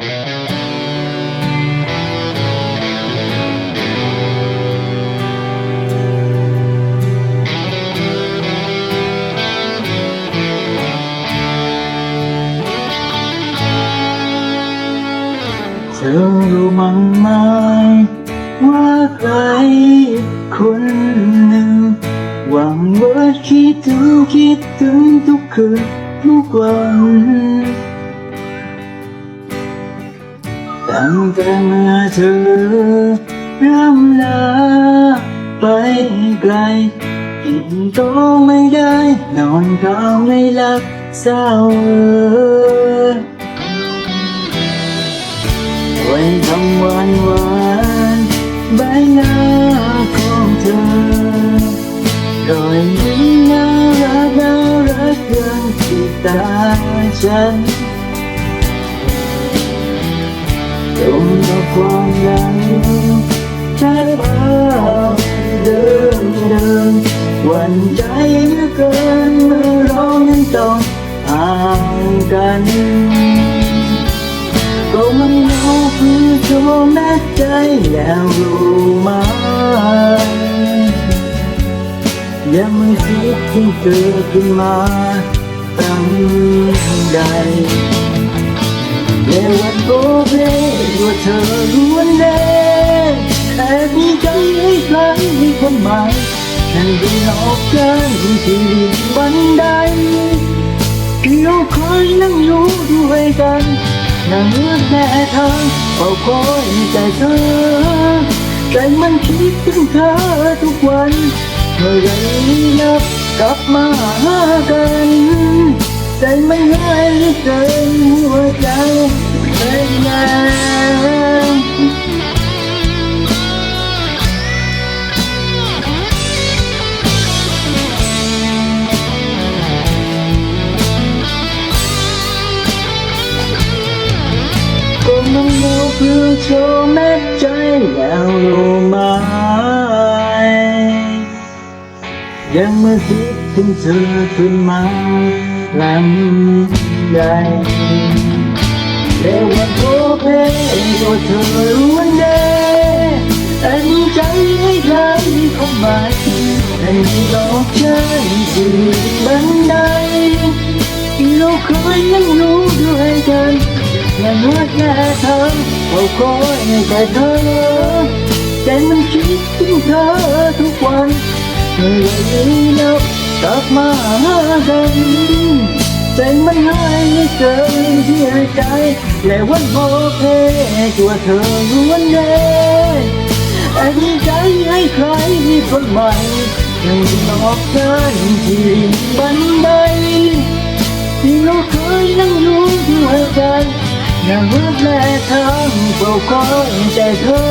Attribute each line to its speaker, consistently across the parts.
Speaker 1: เธอรู้มั้งไหมว่าใครคนหนึ่งหวังว่าคิดถึงคิดถึงทุกคืนทุกวัน ตั้งแต่เมื่อเธอร่ำลาไปไกลกินโตไม่ได้ นอนก็ไม่หลับเศร้าไว้ทำวันวานใบหน้าของเธอรอยยิ้มน่ารักน่ารักเกินที่ตาฉัน ความหลังชัดภาพเดิมเดิมวันใจเหลือเกินเมื่อเรานั้นต้องห่างกันก็ไม่รู้คือโจมแม่ใจแล้วรู้ไหมยังไม่คิดที่เกิดขึ้นมาตั้งใด แลวันโบเพว่าเธอรู้แน่แต่มีใจให้ใครมีคนใหม่ฉันได้หลอกกันที่บันไดที่เราคอยนั่งอยู่ด้วยกันนั่งเลือกแม่ทางเฝ้าคอยแต่เธอใจมันคิดถึงเธอทุกวันเมื่อไรนับกลับมาหากัน ใจมันหายเกินหัวใจเป็นไงก็มันรู้เพื่อโชว์แม่ใจแล้วรู้ไหมยังเมื่อคิดถึงเธอขึ้นมา ลำใหญ่แต่วันโอเพก็เธอรู้แน่แต่ใจให้ใครเข้ามาแต่มีดอกใจที่บันไดที่เราเคยนั่งรู้ด้วยกันอย่าเมื่อแค่เธอเราคอยแต่เธอใจมันคิดถึงเธอทุกวันเมื่อไหร่นับ กลับมาหากันใจมันหายเกินที่หายใจและวันโอเคตัวเธอรู้วันแน่แต่มีใจให้ใครมีคนใหม่ยังหลอกกันที่บันไดที่เราเคยนั่งอยู่ด้วยกันนั่งรักแลทางเฝ้าคอยแต่เธอ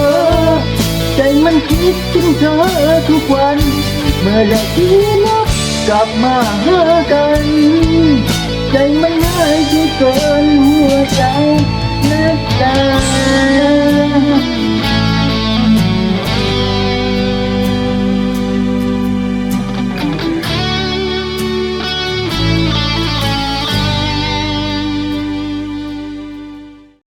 Speaker 1: ใจมันคิดถึงเธอทุกวัน เมื่อไรที่นับ กลับมาหากันใจมันง่ายที่เกินหัวใจนักใจ